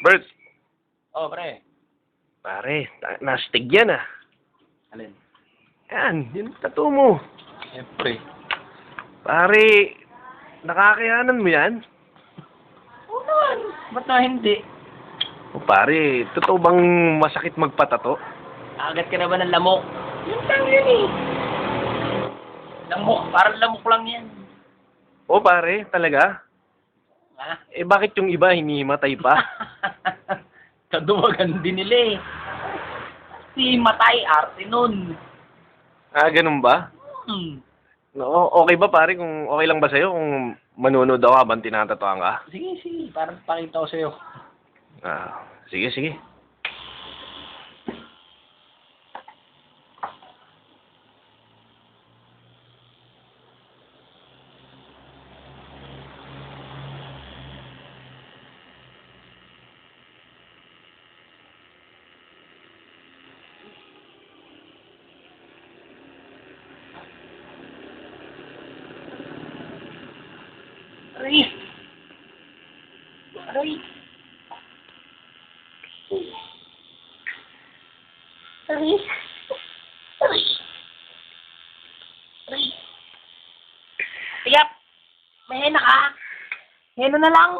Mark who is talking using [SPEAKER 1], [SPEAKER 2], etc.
[SPEAKER 1] Bert,
[SPEAKER 2] Oh, pre.
[SPEAKER 1] pare, ta- nastig yan ah.
[SPEAKER 2] Alin?
[SPEAKER 1] Yan, yung tattoo mo.
[SPEAKER 2] Siyempre.
[SPEAKER 1] Pare, nakakayanan mo yan?
[SPEAKER 2] Oo naman. Ba't na hindi?
[SPEAKER 1] O pare, totoo bang masakit magpatato?
[SPEAKER 2] Agat ka na ba ng lamok? Yun lang yun eh. Lamok, parang lamok lang yan.
[SPEAKER 1] O pare, talaga?
[SPEAKER 2] Ha?
[SPEAKER 1] Eh bakit yung iba hinihimatay pa?
[SPEAKER 2] Kaduwagan din nila eh. Si Matay, arte nun.
[SPEAKER 1] ah, ganun ba?
[SPEAKER 2] Hmm.
[SPEAKER 1] No, okay ba pare kung okay lang ba sa'yo kung manunood ako habang tinatatuan ka?
[SPEAKER 2] Sige, sige. Parang pakita ko sa'yo.
[SPEAKER 1] Ah, sige, sige.
[SPEAKER 2] Aray! Aray! Aray! Aray! Aray! Tiyap! May hena ka! Hena na lang!